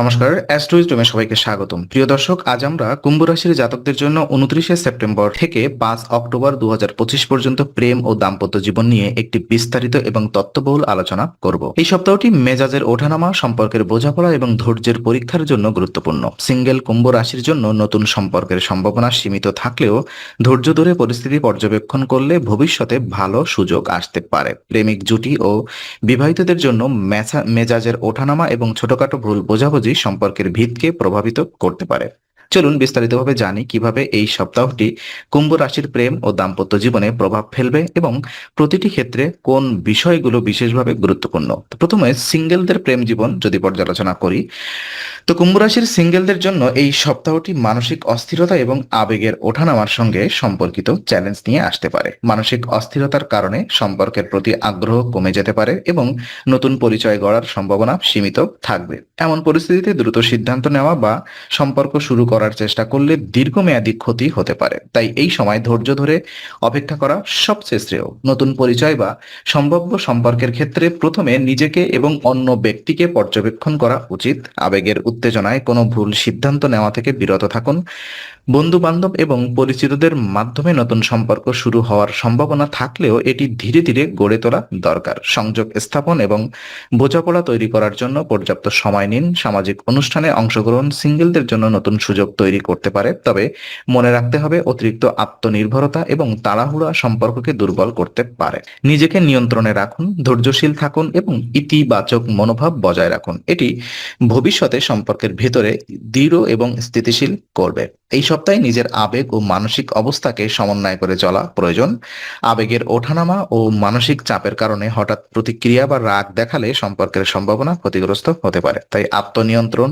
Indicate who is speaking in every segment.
Speaker 1: নমস্কার অ্যাস্ট্রোইজডমে সবাইকে স্বাগতম। প্রিয় দর্শক, আজ আমরা কুম্ভ রাশির জাতকদের জন্য উনত্রিশে সেপ্টেম্বর থেকে পাঁচ অক্টোবর দু হাজার পঁচিশ পর্যন্ত প্রেম ও দাম্পত্য জীবন নিয়ে একটি বিস্তারিত এবং তত্ত্ববহুল আলোচনা করব। এই সপ্তাহটি মেজাজের ওঠানামা, সম্পর্কের বোঝাপড়া এবং ধৈর্যের পরীক্ষার জন্য গুরুত্বপূর্ণ। সিঙ্গেল কুম্ভ রাশির জন্য নতুন সম্পর্কের সম্ভাবনা সীমিত থাকলেও ধৈর্য ধরে পরিস্থিতি পর্যবেক্ষণ করলে ভবিষ্যতে ভালো সুযোগ আসতে পারে। প্রেমিক জুটি ও বিবাহিতদের জন্য মেজা- মেজাজের ওঠানামা এবং ছোটখাটো ভুল বোঝাবুঝি সম্পর্কের ভিতকে প্রভাবিত করতে পারে। চলুন বিস্তারিতভাবে জানি কীভাবে এই সপ্তাহটি কুম্ভ রাশির প্রেম ও দাম্পত্য জীবনে প্রভাব ফেলবে এবং প্রতিটি ক্ষেত্রে কোন বিষয়গুলো বিশেষভাবে গুরুত্বপূর্ণ। প্রথমে সিঙ্গেলদের প্রেম জীবন যদি পর্যালোচনা করি তো কুম্ভ রাশির সিঙ্গেলদের জন্য এই সপ্তাহটি মানসিক অস্থিরতা এবং আবেগের ওঠানামার সঙ্গে সম্পর্কিত চ্যালেঞ্জ নিয়ে আসতে পারে। মানসিক অস্থিরতার কারণে সম্পর্কের প্রতি আগ্রহ কমে যেতে পারে এবং নতুন পরিচয় গড়ার সম্ভাবনা সীমিত থাকবে। এমন পরিস্থিতিতে দ্রুত সিদ্ধান্ত নেওয়া বা সম্পর্ক শুরু করার চেষ্টা করলে দীর্ঘমেয়াদী ক্ষতি হতে পারে। তাই এই সময় ধৈর্য ধরে অপেক্ষা করা সবচেয়ে শ্রেয়। নতুন পরিচয় বা সম্ভাব্য সম্পর্কের ক্ষেত্রে প্রথমে নিজেকে এবং অন্য ব্যক্তিকে পর্যবেক্ষণ করা উচিত। আবেগের উত্তেজনায় কোনো ভুল সিদ্ধান্ত নেওয়া থেকে বিরত থাকুন। বন্ধু বান্ধব এবং পরিচিতদের মাধ্যমে নতুন সম্পর্ক শুরু হওয়ার সম্ভাবনা থাকলেও এটি ধীরে ধীরে গড়ে তোলা দরকার। সংযোগ স্থাপন এবং বোঝাপড়া তৈরি করার জন্য পর্যাপ্ত সময় নিন। সামাজিক অনুষ্ঠানে অংশগ্রহণ সিঙ্গেলদের জন্য নতুন সুযোগ তৈরি করতে পারে। তবে মনে রাখতে হবে, অতিরিক্ত আত্মনির্ভরতা এবং তাড়াহুড়া সম্পর্ককে দুর্বল করতে পারে। নিজেকে নিয়ন্ত্রণে রাখুন, ধৈর্যশীল থাকুন এবং ইতিবাচক মনোভাব বজায় রাখুন। এটি ভবিষ্যতে সম্পর্কের ভেতরে দৃঢ় এবং স্থিতিশীল করবে। এই সপ্তাহে নিজের আবেগ ও মানসিক অবস্থাকে সমন্বয় করে চলা প্রয়োজন। আবেগের ওঠানামা ও মানসিক চাপের কারণে হঠাৎ প্রতিক্রিয়া বা রাগ দেখালে সম্পর্কের সম্ভাবনা ক্ষতিগ্রস্ত হতে পারে। তাই আত্মনিয়ন্ত্রণ,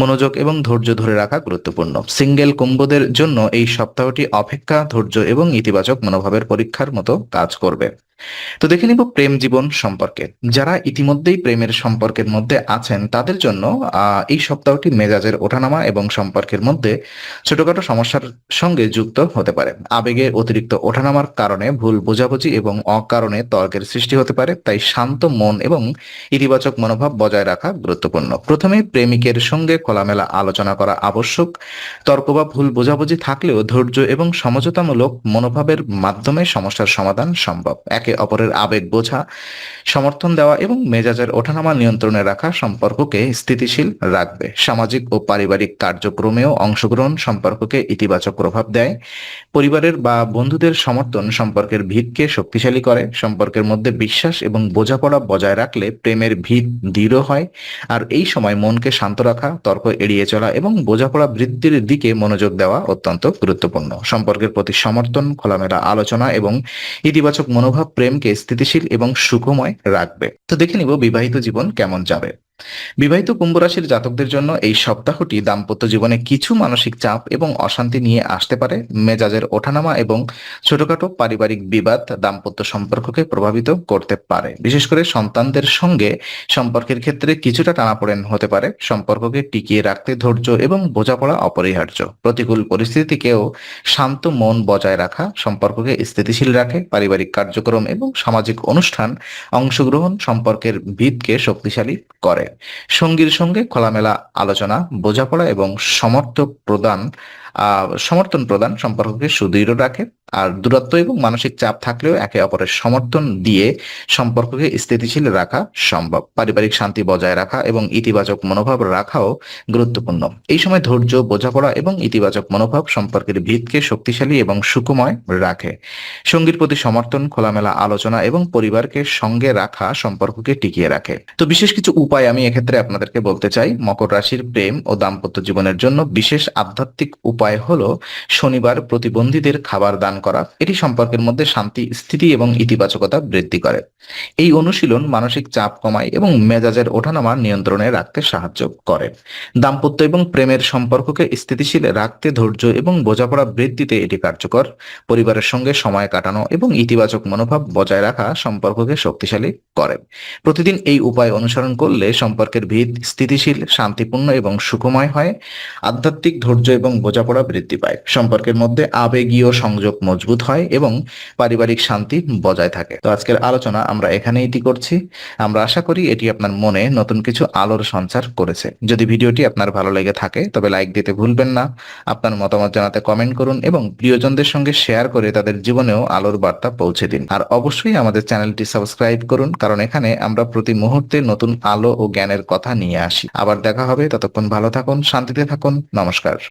Speaker 1: মনোযোগ এবং ধৈর্য ধরে রাখা গুরুত্বপূর্ণ। সিঙ্গেল কুম্ভদের জন্য এই সপ্তাহটি অপেক্ষা ধৈর্য এবং ইতিবাচক মনোভাবের পরীক্ষার মতো কাজ করবে। তো দেখে নিব প্রেম জীবন সম্পর্কে। যারা ইতিমধ্যেই প্রেমের সম্পর্কের মধ্যে আছেন, তাদের জন্য এই সপ্তাহটি মেজাজের ওঠানামা এবং সম্পর্কের মধ্যে ছোটখাটো সমস্যার সঙ্গে যুক্ত হতে পারে। আবেগের অতিরিক্ত ওঠানামার কারণে ভুল বোঝাবুঝি এবং অকারণে তর্কের সৃষ্টি হতে পারে, তাই শান্ত মন এবং ইতিবাচক মনোভাব বজায় রাখা গুরুত্বপূর্ণ। প্রথমে প্রেমিকের সঙ্গে খোলামেলা আলোচনা করা আবশ্যক। তর্ক বা ভুল বোঝাবুঝি থাকলেও ধৈর্য এবং সমঝোতামূলক মনোভাবের মাধ্যমে সমস্যার সমাধান সম্ভব। একে অপরের আবেগ বোঝা, সমর্থন দেওয়া এবং মেজাজের ওঠানামা নিয়ন্ত্রণে রাখা সম্পর্ককে স্থিতিশীল রাখবে। সামাজিক ও পারিবারিক কার্যক্রমেও অংশগ্রহণ সম্পর্ককে ইতিবাচক প্রভাব দেয়। পরিবারের বা বন্ধুদের সমর্থন সম্পর্কের ভিতকে শক্তিশালী করে। সম্পর্কের মধ্যে বিশ্বাস এবং বোঝাপড়া বজায় রাখলে প্রেমের ভিত দৃঢ় হয়। আর এই সময় মনকে শান্ত রাখা, তর্ক এড়িয়ে চলা এবং বোঝাপড়া বৃদ্ধির দিকে মনোযোগ দেওয়া অত্যন্ত গুরুত্বপূর্ণ। সম্পর্কের প্রতি সমর্থন, খোলামেলা আলোচনা এবং ইতিবাচক মনোভাব প্রেমকে স্থিতিশীল এবং সুখময় রাখবে। তো দেখে নিব বিবাহিত জীবন কেমন যাবে। বিবাহিত কুম্ভ রাশির জাতকদের জন্য এই সপ্তাহটি দাম্পত্য জীবনে কিছু মানসিক চাপ এবং অশান্তি নিয়ে আসতে পারে। মেজাজের ওঠানামা এবং ছোটখাটো পারিবারিক বিবাদ দাম্পত্য সম্পর্ককে প্রভাবিত করতে পারে। বিশেষ করে সন্তানদের সঙ্গে সম্পর্কের ক্ষেত্রে কিছুটা টানাপোড়েন হতে পারে। সম্পর্ককে টিকিয়ে রাখতে ধৈর্য এবং বোঝাপড়া অপরিহার্য। প্রতিকূল পরিস্থিতিকেও শান্ত মন বজায় রাখা, সম্পর্ককে স্থিতিশীল রাখে, পারিবারিক কার্যক্রম এবং সামাজিক অনুষ্ঠান অংশগ্রহণ সম্পর্কের ভিতকে শক্তিশালী করে। সঙ্গীর সঙ্গে খোলামেলা আলোচনা বোঝাপড়া এবং সমর্থ প্রদান সমর্থন প্রদান সম্পর্ককে সুদৃঢ় রাখে। আর দূরত্ব এবং মানসিক চাপ থাকলেও একে অপরের সমর্থন দিয়ে সম্পর্ককে স্থিতিশীল রাখা সম্ভব। পারিবারিক শান্তি বজায় রাখা এবং ইতিবাচক মনোভাব রাখাও গুরুত্বপূর্ণ। এই সময় ধৈর্য, বোঝাপড়া এবং ইতিবাচক মনোভাব সম্পর্কের ভিতকে শক্তিশালী এবং সুখময় রাখে। সঙ্গীর প্রতি সমর্থন, খোলামেলা আলোচনা এবং পরিবারকে সঙ্গে রাখা সম্পর্ককে টিকিয়ে রাখে। তো বিশেষ কিছু উপায় আমি এক্ষেত্রে আপনাদেরকে বলতে চাই। মকর রাশির প্রেম ও দাম্পত্য জীবনের জন্য বিশেষ আধ্যাত্মিক উপায় হলো শনিবার প্রতিবন্ধীদের খাবার দান করা। এটি সম্পর্কের মধ্যে শান্তি, স্থিতি এবং ইতিবাচকতা বৃদ্ধি করে। এই অনুশীলন মানসিক চাপ কমায় এবং মেজাজের ওঠানামা নিয়ন্ত্রণে রাখতে সাহায্য করে। দাম্পত্য এবং প্রেমের সম্পর্ককে স্থিতিশীল রাখতে ধৈর্য এবং বোঝাপড়া বৃদ্ধিতে এটি কার্যকর। পরিবারের সঙ্গে সময় কাটানো এবং ইতিবাচক মনোভাব বজায় রাখা সম্পর্ককে শক্তিশালী করে। প্রতিদিন এই উপায় অনুসরণ করলে সম্পর্কের ভিত স্থিতিশীল, শান্তিপূর্ণ এবং সুখময় হয়। আধ্যাত্মিক ধৈর্য এবং বোঝাপড়া বোঝাপড়া বৃদ্ধি পায়। সম্পর্কের মধ্যে আবেগীয় সংযোগ মজবুত হয় এবং পারিবারিক শান্তি বজায় থাকে। তো আজকের আলোচনা আমরা এখানে এটি করছি। আমরা আশা করি এটি আপনার মনে নতুন কিছু আলোর সঞ্চার করেছে। যদি ভিডিওটি আপনার ভালো লেগে থাকে, তবে লাইক দিতে ভুলবেন না। আপনার মতামত জানাতে কমেন্ট করুন এবং প্রিয়জনদের সঙ্গে শেয়ার করে তাদের জীবনেও আলোর বার্তা পৌঁছে দিন। আর অবশ্যই আমাদের চ্যানেলটি সাবস্ক্রাইব করুন, কারণ এখানে আমরা প্রতি মুহূর্তে নতুন আলো ও জ্ঞানের কথা নিয়ে আসি। আবার দেখা হবে, ততক্ষণ ভালো থাকুন, শান্তিতে থাকুন, নমস্কার।